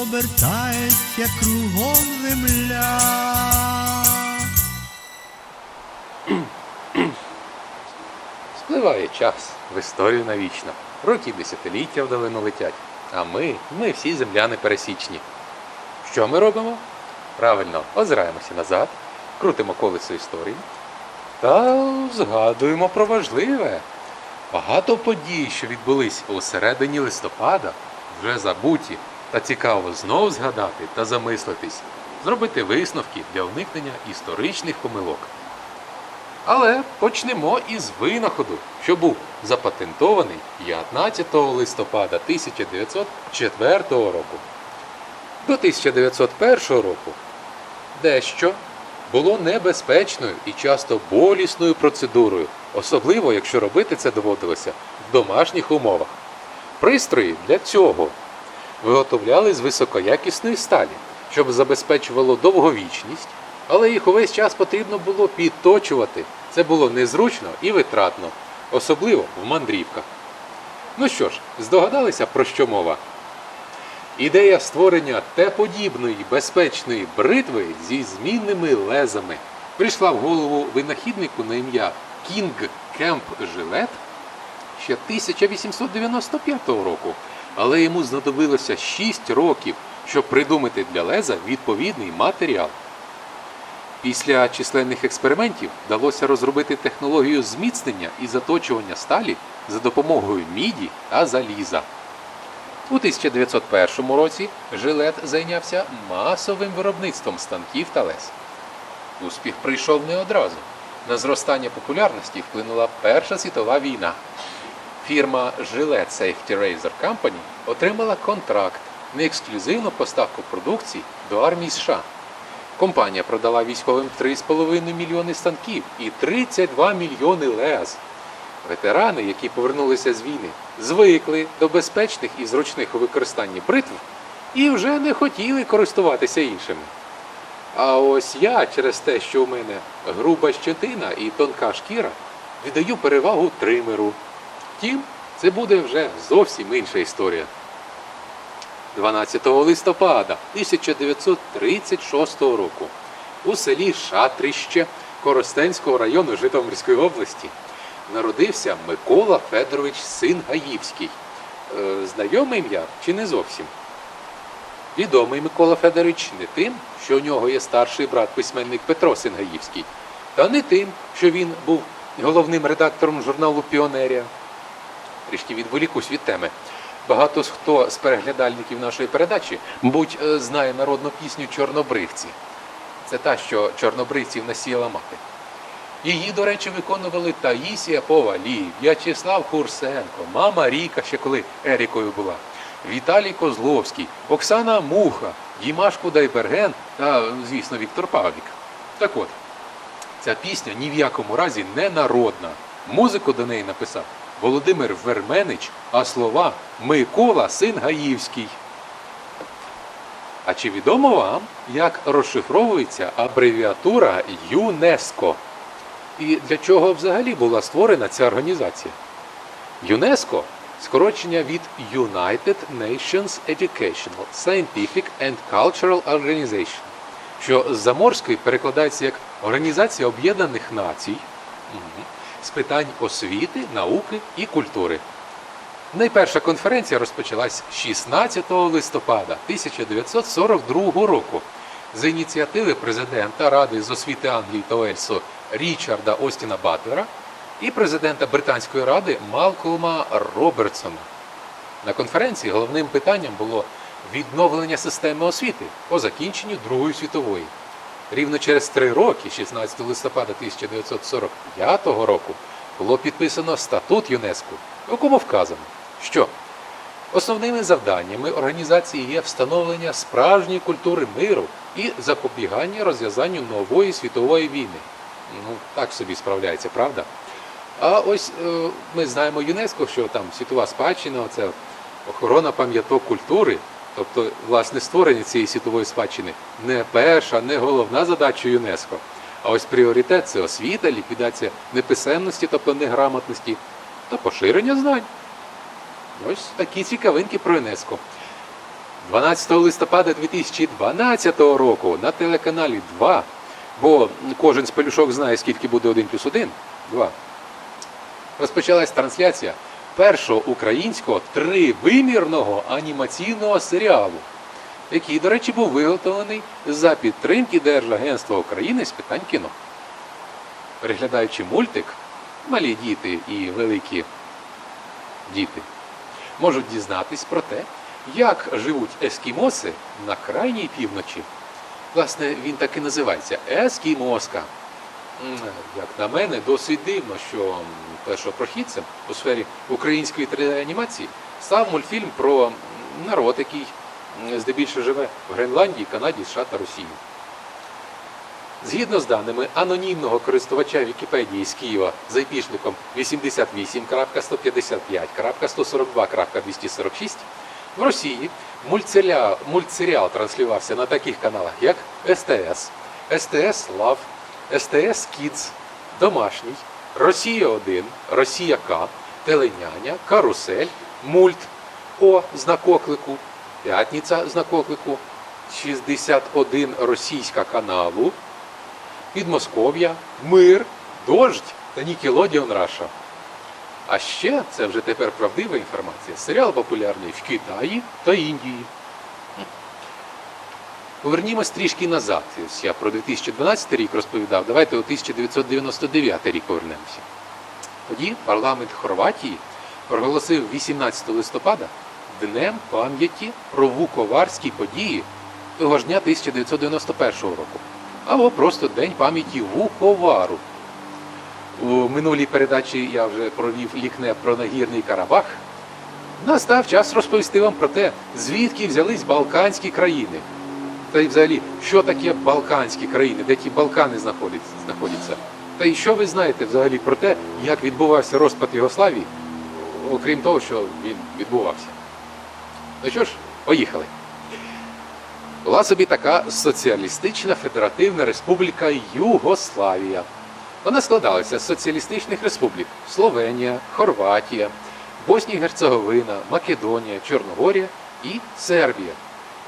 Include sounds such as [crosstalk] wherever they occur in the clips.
обертається кругом земля. Спливає час в історію навічно. Роки десятиліття вдалину летять. А ми, ми всі земляни пересічні. Що ми робимо? Правильно, озираємося назад, крутимо колесо історії та згадуємо про важливе. Багато подій, що відбулись у середині листопада, вже забуті, та цікаво знов згадати та замислитись, зробити висновки для уникнення історичних помилок. Але почнемо із винаходу, що був запатентований 15 листопада 1904 року. До 1901 року дещо було небезпечною і часто болісною процедурою, особливо якщо робити це доводилося в домашніх умовах. Пристрої для цього виготовляли з високоякісної сталі, щоб забезпечувало довговічність, але їх увесь час потрібно було підточувати. Це було незручно і витратно, особливо в мандрівках. Ну що ж, здогадалися, про що мова? Ідея створення Т-подібної безпечної бритви зі змінними лезами прийшла в голову винахіднику на ім'я Кінг Кемп Жилет ще 1895 року, але йому знадобилося 6 років, щоб придумати для леза відповідний матеріал. Після численних експериментів вдалося розробити технологію зміцнення і заточування сталі за допомогою міді та заліза. У 1901 році жилет зайнявся масовим виробництвом станків та лез. Успіх прийшов не одразу. На зростання популярності вплинула Перша світова війна. Фірма Gillette Safety Razor Company отримала контракт на ексклюзивну поставку продукції до армії США. Компанія продала військовим 3,5 мільйони станків і 32 мільйони лез. Ветерани, які повернулися з війни, звикли до безпечних і зручних у використанні бритв і вже не хотіли користуватися іншими. А ось я через те, що у мене груба щетина і тонка шкіра, віддаю перевагу тримеру. Втім, це буде вже зовсім інша історія. 12 листопада 1936 року у селі Шатрище Коростенського району Житомирської області народився Микола Федорович Син Гаївський. Е, Знайоме ім'я чи не зовсім? Відомий Микола Федорович не тим, що у нього є старший брат письменник Петро Сингаївський, та не тим, що він був головним редактором журналу Піонерія. Трішки відволікусь від теми. Багато хто з переглядальників нашої передачі, мабуть, е, знає народну пісню Чорнобривці. Це та, що чорнобривців насіяла мати. Її, до речі, виконували Таїсія Повалій, В'ячеслав Хурсенко, мама Ріка, ще коли Ерікою була, Віталій Козловський, Оксана Муха, Дімаш Кудайберген та, звісно, Віктор Павлік. Так от, ця пісня ні в якому разі не народна. Музику до неї написав Володимир Верменич, а слова Микола Син Гаївський. А чи відомо вам, як розшифровується абревіатура ЮНЕСКО? І для чого взагалі була створена ця організація? ЮНЕСКО скорочення від United Nations Educational, Scientific and Cultural Organization, що з заморської перекладається як Організація Об'єднаних Націй з питань освіти, науки і культури. Найперша конференція розпочалась 16 листопада 1942 року з ініціативи президента Ради з освіти Англії та Уельсу Річарда Остіна Батлера і президента Британської ради Малколма Робертсона. На конференції головним питанням було відновлення системи освіти по закінченню Другої світової. Рівно через три роки, 16 листопада 1945 року, було підписано статут ЮНЕСКО, у якому вказано, що Основними завданнями організації є встановлення справжньої культури миру і запобігання розв'язанню нової світової війни. Ну, так собі справляється, правда? А ось е, ми знаємо ЮНЕСКО, що там світова спадщина, це охорона пам'яток культури, тобто власне створення цієї світової спадщини не перша, не головна задача ЮНЕСКо. А ось пріоритет це освіта, ліквідація неписемності, тобто неграмотності, та поширення знань. Ось такі цікавинки про ЮНЕСКо. 12 листопада 2012 року на телеканалі 2, бо кожен з пелюшок знає, скільки буде 1 плюс 1, 2, розпочалась трансляція першого українського тривимірного анімаційного серіалу, який, до речі, був виготовлений за підтримки Держагентства України з питань кіно. Переглядаючи мультик, малі діти і великі діти можуть дізнатись про те, як живуть ескімоси на крайній півночі. Власне, він так і називається Ескімоска. Як на мене, досить дивно, що першопрохідцем у сфері української 3D-анімації став мультфільм про народ, який здебільшого живе в Гренландії, Канаді, США та Росії. Згідно з даними анонімного користувача Вікіпедії з Києва з айпішником 88.155.142.246, в Росії мультсеріал, мультсеріал транслювався на таких каналах, як СТС, СТС Лав, СТС Кідс, Домашній, Росія 1, Росія К, Теленяня, Карусель, Мульт, О знак оклику, П'ятниця знак оклику, 61 російська каналу, Підмосков'я, Мир, Дождь та Нікелодіон Раша. А ще це вже тепер правдива інформація. Серіал популярний в Китаї та Індії. Повернімось трішки назад. Ось я про 2012 рік розповідав. Давайте у 1999 рік повернемося. Тоді парламент Хорватії проголосив 18 листопада Днем пам'яті про вуковарські події того ж дня 1991 року. Або просто День пам'яті Вуковару. У минулій передачі я вже провів лікне про нагірний Карабах. Настав час розповісти вам про те, звідки взялись Балканські країни. Та й взагалі, що таке Балканські країни, де ті Балкани знаходяться. Та й що ви знаєте взагалі про те, як відбувався розпад Єгославії, окрім того, що він відбувався. Ну що ж, поїхали. Була собі така соціалістична федеративна республіка Югославія. Вона складалася з соціалістичних республік Словенія, Хорватія, Боснія і Герцеговина, Македонія, Чорногорія і Сербія,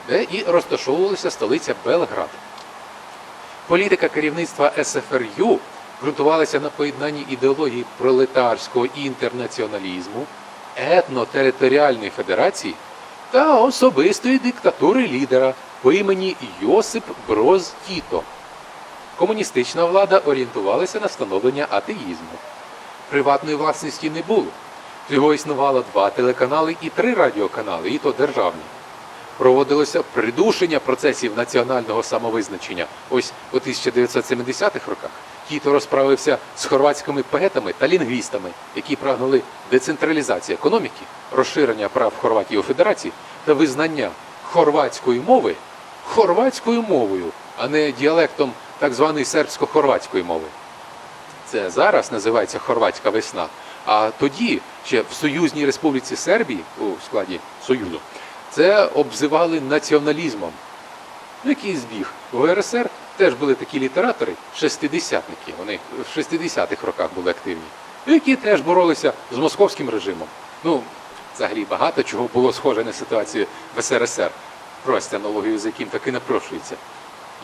де і розташовувалася столиця Белград. Політика керівництва СФРЮ ґрунтувалася на поєднанні ідеології пролетарського інтернаціоналізму, етнотериторіальної федерації та особистої диктатури лідера по імені Йосип Броз Тіто. Комуністична влада орієнтувалася на становлення атеїзму. Приватної власності не було. Всього існувало два телеканали і три радіоканали, і то державні. Проводилося придушення процесів національного самовизначення. Ось у 1970-х роках Тіто розправився з хорватськими поетами та лінгвістами, які прагнули децентралізації економіки, розширення прав Хорватії у Федерації та визнання хорватської мови хорватською мовою, а не діалектом так званої сербсько-хорватської мови. Це зараз називається Хорватська весна. А тоді, ще в Союзній Республіці Сербії, у складі Союзу, це обзивали націоналізмом. Ну, який збіг. В РСР теж були такі літератори, шестидесятники, вони в 60-х роках були активні, які теж боролися з московським режимом. Ну, взагалі багато чого було схоже на ситуацію в СРСР. Просто аналогію з яким таки напрошується.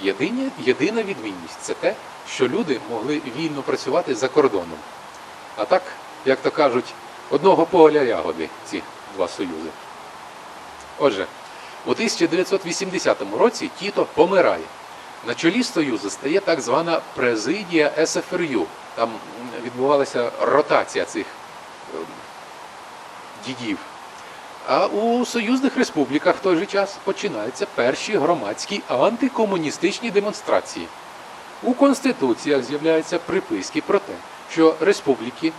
Єдині, єдина відмінність це те, що люди могли вільно працювати за кордоном. А так, як то кажуть, одного поля ягоди ці два союзи. Отже, у 1980 році Тіто помирає. На чолі Союзу стає так звана президія СФРЮ. Там відбувалася ротація цих ем, дідів. А у союзних республіках в той же час починаються перші громадські антикомуністичні демонстрації. У конституціях з'являються приписки про те, що республіки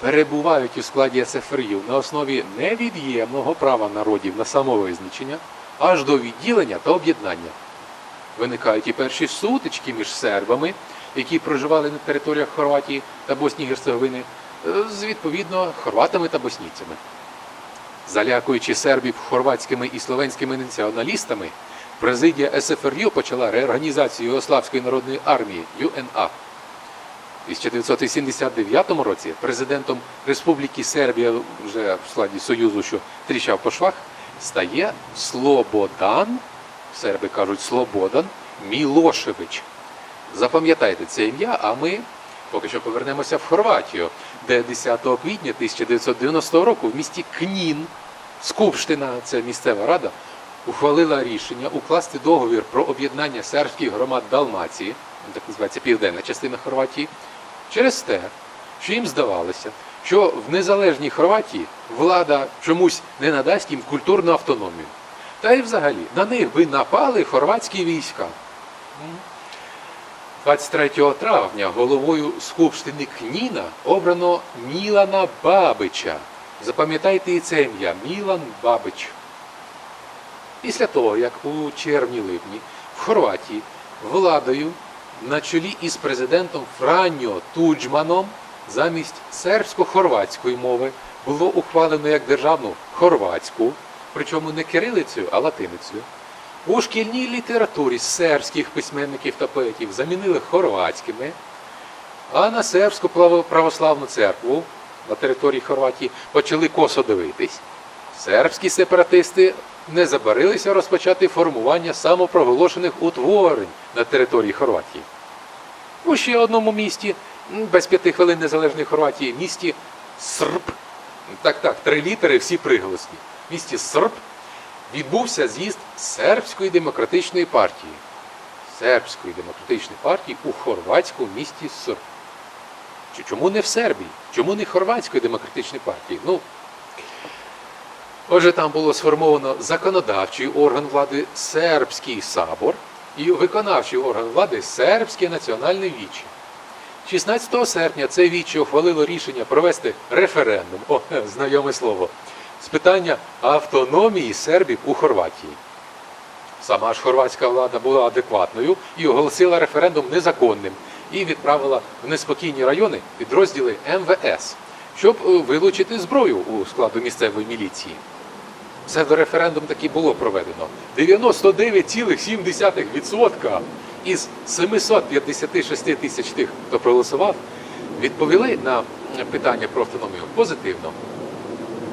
перебувають у складі СФРЮ на основі невід'ємного права народів на самовизначення аж до відділення та об'єднання. Виникають і перші сутички між сербами, які проживали на територіях Хорватії та Боснії Герцеговини, е, з відповідно хорватами та боснійцями. Залякуючи сербів хорватськими і словенськими націоналістами, президія СФРЮ почала реорганізацію Югославської народної армії ЮНА. У 1979 році президентом Республіки Сербія, вже в складі Союзу, що тріщав по швах, стає Слободан, серби кажуть Слободан Мілошевич. Запам'ятайте це ім'я, а ми поки що повернемося в Хорватію, де 10 квітня 1990 року в місті Кнін, Скупштина, це місцева рада, ухвалила рішення укласти договір про об'єднання сербських громад Далмації, так називається південна частина Хорватії, через те, що їм здавалося, що в незалежній Хорватії влада чомусь не надасть їм культурну автономію. Та й взагалі на них би напали хорватські війська. 23 травня головою Скупштини Кніна обрано Мілана Бабича. Запам'ятайте і це ім'я Мілан Бабич. Після того, як у червні-липні в Хорватії владою на чолі із президентом Франьо Туджманом замість сербсько-хорватської мови було ухвалено як державну хорватську, причому не кирилицею, а латиницею. У шкільній літературі сербських письменників та поетів замінили хорватськими, а на сербську православну церкву на території Хорватії почали косо дивитись. Сербські сепаратисти не забарилися розпочати формування самопроголошених утворень на території Хорватії. У ще одному місті, без п'яти хвилин незалежної Хорватії, місті Срб. Так, так, три літери, всі приголосні. В місті Срб відбувся з'їзд сербської демократичної партії. Сербської демократичної партії у хорватському місті. Чи чому не в Сербії? Чому не хорватської демократичної партії? Ну, Отже, там було сформовано законодавчий орган влади сербський сабор і виконавчий орган влади сербське національне віче. 16 серпня це віче ухвалило рішення провести референдум, о, [laughs] знайоме слово, з питання автономії сербів у Хорватії. Сама ж хорватська влада була адекватною і оголосила референдум незаконним і відправила в неспокійні райони підрозділи МВС, щоб е, вилучити зброю у складу місцевої міліції. Псевдореферендум таки було проведено. 99,7% із 756 тисяч тих, хто проголосував, відповіли на питання про автономію позитивно.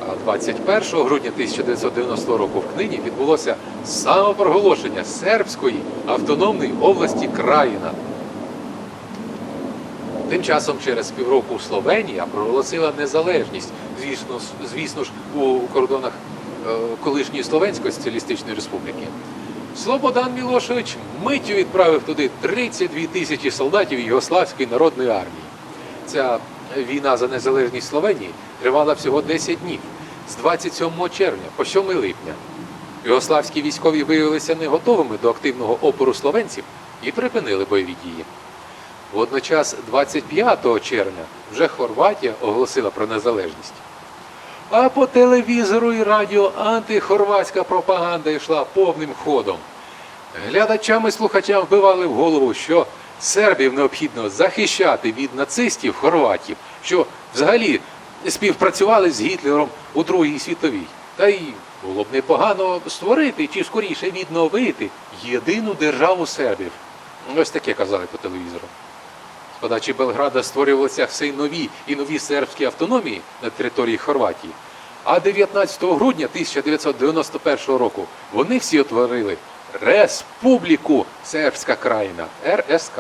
А 21 грудня 1990 року в Книні відбулося самопроголошення сербської автономної області Країна. Тим часом через півроку Словенія проголосила незалежність, звісно, звісно ж, у кордонах колишньої Словенської соціалістичної республіки. Слободан Мілошевич миттю відправив туди 32 тисячі солдатів Югославської народної армії. Ця війна за незалежність Словенії тривала всього 10 днів з 27 червня по 7 липня. Югославські військові виявилися не готовими до активного опору словенців і припинили бойові дії. Водночас, 25 червня, вже Хорватія оголосила про незалежність. А по телевізору і радіо антихорватська пропаганда йшла повним ходом. Глядачам і слухачам вбивали в голову, що сербів необхідно захищати від нацистів хорватів, що взагалі співпрацювали з Гітлером у Другій світовій. Та й було б непогано створити чи скоріше відновити єдину державу сербів. Ось таке казали по телевізору. Подачі Белграда створювалися все нові і нові сербські автономії на території Хорватії. А 19 грудня 1991 року вони всі утворили Республіку Сербська країна РСК.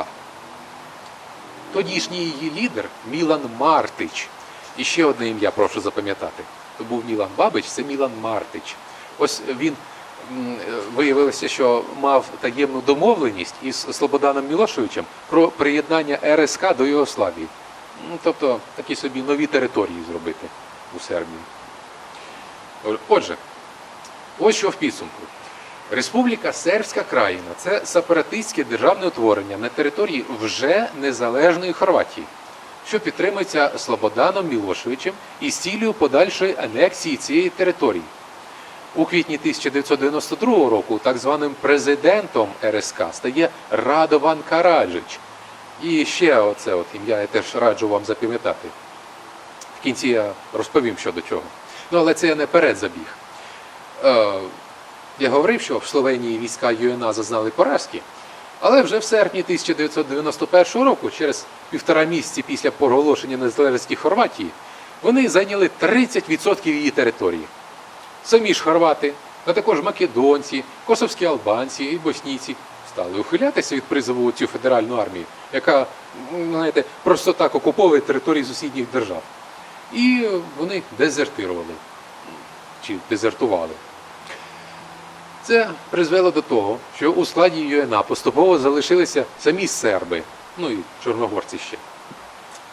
Тодішній її лідер Мілан Мартич. І ще одне ім'я прошу запам'ятати. То був Мілан Бабич, це Мілан Мартич. Ось він виявилося, що мав таємну домовленість із Слободаном Мілошевичем про приєднання РСК до Югославії. Ну, Тобто такі собі нові території зробити у Сербії. Отже, ось що в підсумку. Республіка Сербська країна це сепаратистське державне утворення на території вже незалежної Хорватії. що підтримується Слободаном Мілошевичем із цілею подальшої анексії цієї території. У квітні 1992 року так званим президентом РСК стає Радован Караджич. І ще оце от ім'я я теж раджу вам запам'ятати. В кінці я розповім щодо чого. Ну, але це я не передзабіг. Е, я говорив, що в Словенії війська ЮНА зазнали поразки, але вже в серпні 1991 року, через півтора місяці після проголошення незалежності Хорватії, вони зайняли 30% її території. Самі ж хорвати, а також македонці, косовські албанці і боснійці стали ухилятися від призову цю федеральну армію, яка, знаєте, просто так окуповує території сусідніх держав. І вони дезертирували чи дезертували. Це призвело до того, що у складі ЮНА поступово залишилися самі серби, ну і чорногорці ще.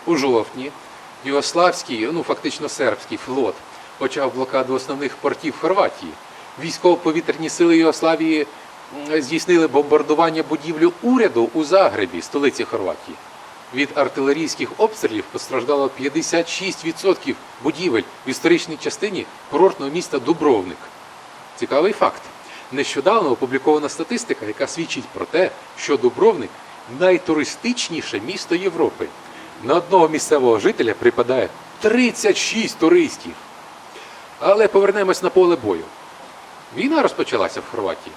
У жовтні Югославський, ну фактично сербський флот почав блокаду основних портів Хорватії. Військово-повітряні сили Югославії здійснили бомбардування будівлю уряду у Загребі, столиці Хорватії. Від артилерійських обстрілів постраждало 56% будівель в історичній частині курортного міста Дубровник. Цікавий факт. Нещодавно опублікована статистика, яка свідчить про те, що Дубровник найтуристичніше місто Європи. На одного місцевого жителя припадає 36 туристів. Але повернемось на поле бою. Війна розпочалася в Хорватії.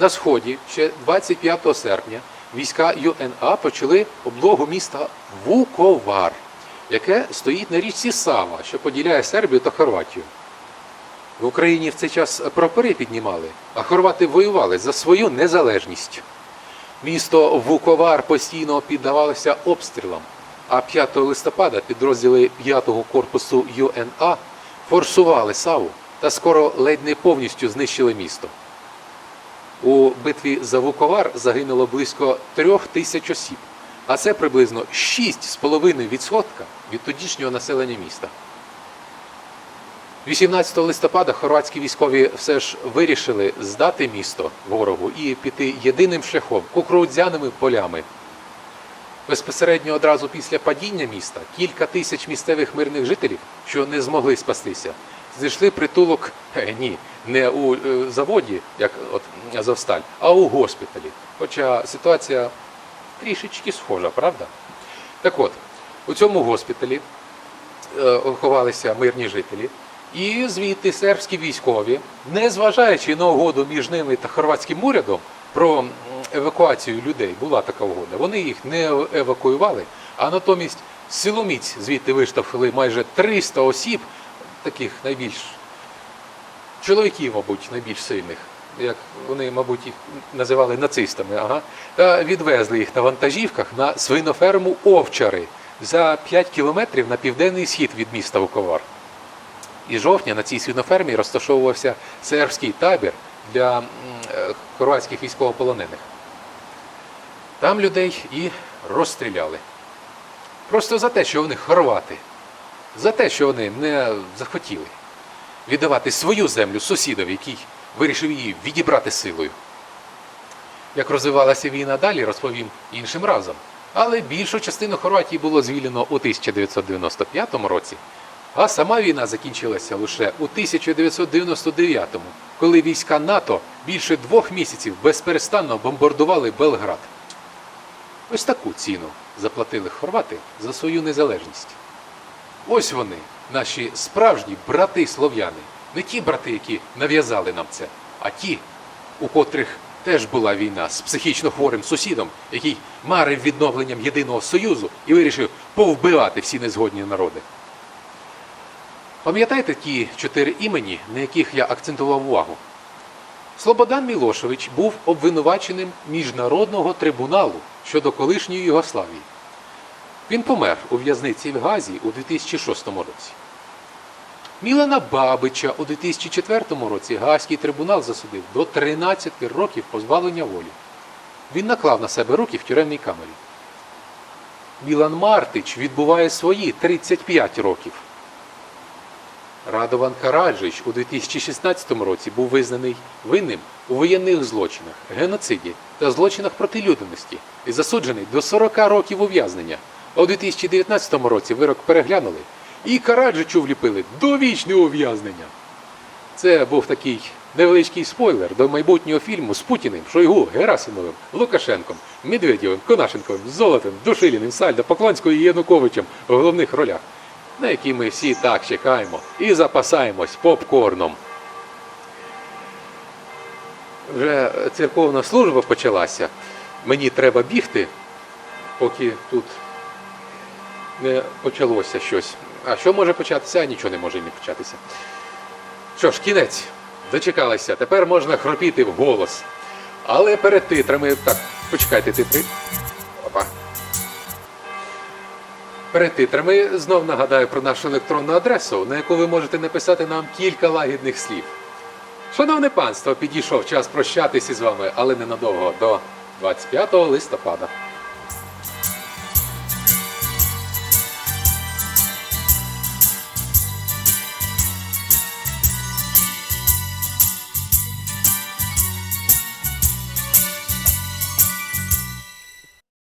На сході ще 25 серпня війська ЮНА почали облогу міста Вуковар, яке стоїть на річці Сава, що поділяє Сербію та Хорватію. В Україні в цей час прапори піднімали, а хорвати воювали за свою незалежність. Місто Вуковар постійно піддавалося обстрілам, а 5 листопада підрозділи 5-го корпусу ЮНА форсували Саву та скоро ледь не повністю знищили місто. У битві за Вуковар загинуло близько трьох тисяч осіб, а це приблизно 6,5% від тодішнього населення міста. 18 листопада хорватські військові все ж вирішили здати місто ворогу і піти єдиним шляхом кукурудзяними полями. Безпосередньо одразу після падіння міста кілька тисяч місцевих мирних жителів, що не змогли спастися, знайшли притулок е, ні, не у е, заводі, як от Азовсталь, а у госпіталі. Хоча ситуація трішечки схожа, правда? Так от, у цьому госпіталі е, ховалися мирні жителі, і звідти сербські військові, незважаючи на угоду між ними та хорватським урядом про евакуацію людей, була така угода, вони їх не евакуювали, а натомість силоміць звідти виштовхали майже 300 осіб, таких найбільш чоловіків, мабуть, найбільш сильних, як вони, мабуть, їх називали нацистами, ага, та відвезли їх на вантажівках на свиноферму Овчари за 5 кілометрів на південний схід від міста Вуковар. І жовтня на цій свинофермі розташовувався сербський табір для е, хорватських військовополонених. Там людей і розстріляли. Просто за те, що вони хорвати, за те, що вони не захотіли віддавати свою землю сусідові, який вирішив її відібрати силою. Як розвивалася війна далі, розповім іншим разом. Але більшу частину Хорватії було звільнено у 1995 році, а сама війна закінчилася лише у 1999, коли війська НАТО більше двох місяців безперестанно бомбардували Белград. Ось таку ціну заплатили хорвати за свою незалежність. Ось вони, наші справжні брати слов'яни. Не ті брати, які нав'язали нам це, а ті, у котрих теж була війна з психічно хворим сусідом, який марив відновленням єдиного союзу і вирішив повбивати всі незгодні народи. Пам'ятаєте ті чотири імені, на яких я акцентував увагу? Слободан Мілошевич був обвинуваченим міжнародного трибуналу щодо колишньої Югославії. Він помер у в'язниці в Газі у 2006 році. Мілана Бабича у 2004 році Гаазький трибунал засудив до 13 років позбавлення волі. Він наклав на себе руки в тюремній камері. Мілан Мартич відбуває свої 35 років. Радован Караджич у 2016 році був визнаний винним у воєнних злочинах, геноциді та злочинах проти людяності і засуджений до 40 років ув'язнення. У 2019 році вирок переглянули і Караджичу вліпили довічне ув'язнення. Це був такий невеличкий спойлер до майбутнього фільму з Путіним, Шойгу, Герасимовим, Лукашенком, Медведєвим, Конашенковим, Золотим, Душиліним, Сальдо, Поклонською і Януковичем у головних ролях, на які ми всі так чекаємо і запасаємось попкорном. Вже церковна служба почалася. Мені треба бігти, поки тут не почалося щось. А що може початися? Нічого не може не початися. Що ж, кінець. Дочекалися. Тепер можна хропіти в голос. Але перед титрами. Так, почекайте титри. Перед титрами знов нагадаю про нашу електронну адресу, на яку ви можете написати нам кілька лагідних слів. Шановне панство, підійшов час прощатися з вами, але ненадовго до 25 листопада.